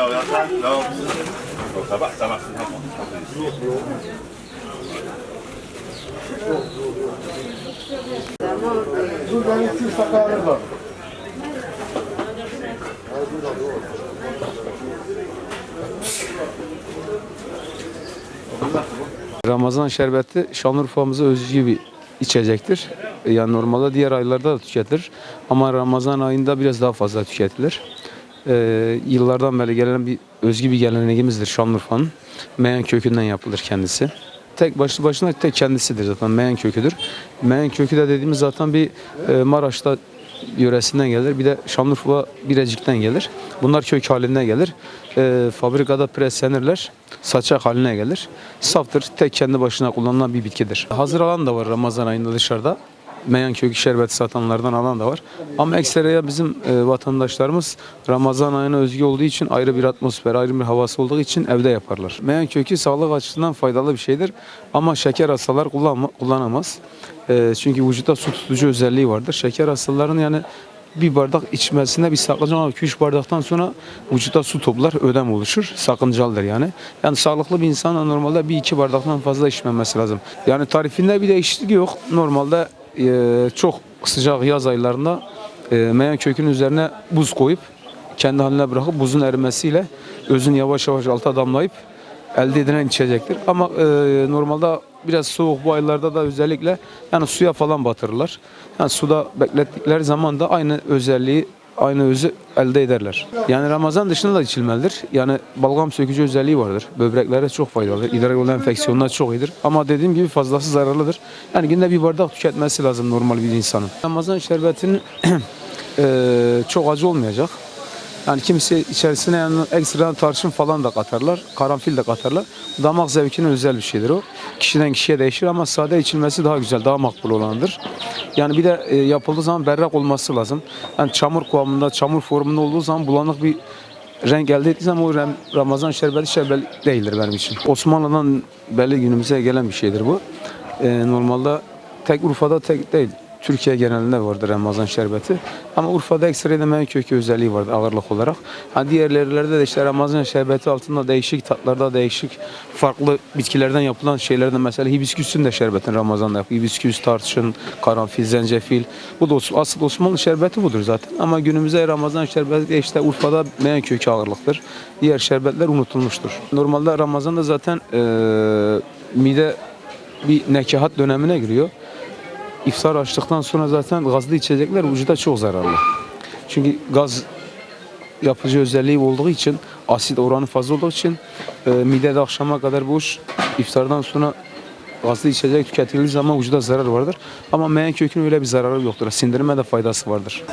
Va. Buradan 200 sakalımız var. Ramazan şerbeti Şanlıurfa'mıza özgü bir içecektir. Yani normalde diğer aylarda da tüketilir. Ama Ramazan ayında biraz daha fazla tüketilir. Ee, yıllardan beri gelen bir özgü bir geleneğimizdir Şanlıurfa'nın. Meyan kökünden yapılır kendisi. Tek başlı başına tek kendisidir zaten Meyan köküdür. Meyan kökü de dediğimiz zaten bir e, Maraş'ta yöresinden gelir. Bir de Şanlıurfa Birecik'ten gelir. Bunlar kök haline gelir. E, fabrikada preslenirler. Saçak haline gelir. Saftır. Tek kendi başına kullanılan bir bitkidir. Hazır alan da var Ramazan ayında dışarıda. Meyan kökü şerbeti satanlardan alan da var. Ama ekstraya bizim e, vatandaşlarımız Ramazan ayına özgü olduğu için ayrı bir atmosfer, ayrı bir havası olduğu için evde yaparlar. Meyan kökü sağlık açısından faydalı bir şeydir. Ama şeker hastalar kullanma, kullanamaz. E, çünkü vücutta su tutucu özelliği vardır. Şeker hastalarının yani bir bardak içmesinde bir sakınca ama 2-3 bardaktan sonra vücutta su toplar, ödem oluşur. Sakıncalıdır yani. Yani sağlıklı bir insan normalde bir iki bardaktan fazla içmemesi lazım. Yani tarifinde bir değişiklik yok. Normalde e, çok sıcak yaz aylarında e, meyan kökünün üzerine buz koyup kendi haline bırakıp buzun erimesiyle özün yavaş yavaş alta damlayıp elde edilen içecektir. Ama e, normalde biraz soğuk bu aylarda da özellikle yani suya falan batırırlar. Yani suda beklettikleri zaman da aynı özelliği aynı özü elde ederler. Yani Ramazan dışında da içilmelidir. Yani balgam sökücü özelliği vardır. Böbreklere çok faydalıdır. İdrar yolu enfeksiyonuna çok iyidir. Ama dediğim gibi fazlası zararlıdır. Yani günde bir bardak tüketmesi lazım normal bir insanın. Ramazan şerbetinin eee, çok acı olmayacak. Yani kimisi içerisine yani ekstra tarçın falan da katarlar. Karanfil de katarlar. Damak zevkine özel bir şeydir o. Kişiden kişiye değişir ama sade içilmesi daha güzel, daha makbul olandır. Yani bir de e, yapıldığı zaman berrak olması lazım. Yani çamur kıvamında, çamur formunda olduğu zaman bulanık bir renk elde ettiği zaman o Ramazan şerbeti şerbet değildir benim için. Osmanlı'dan belli günümüze gelen bir şeydir bu. E, normalde tek Urfa'da tek değil. Türkiye genelinde vardır Ramazan şerbeti. Ama Urfa'da ekstra yemeğin kökü özelliği vardır ağırlık olarak. Ha diğer yerlerde de işte Ramazan şerbeti altında değişik tatlarda değişik farklı bitkilerden yapılan şeylerden mesela hibisküsün de şerbetin Ramazan'da yapıyor. Hibisküs, tarçın, karanfil, zencefil. Bu da asıl Osmanlı şerbeti budur zaten. Ama günümüzde Ramazan şerbeti işte Urfa'da meyan kökü ağırlıktır. Diğer şerbetler unutulmuştur. Normalde Ramazan'da zaten eee mide bir nekahat dönemine giriyor. İftar açtıktan sonra zaten gazlı içecekler vücuda çok zararlı. Çünkü gaz yapıcı özelliği olduğu için, asit oranı fazla olduğu için e, midede akşama kadar boş, iftardan sonra gazlı içecek tüketildiği zaman vücuda zarar vardır. Ama meyan kökünün öyle bir zararı yoktur. Sindirime de faydası vardır.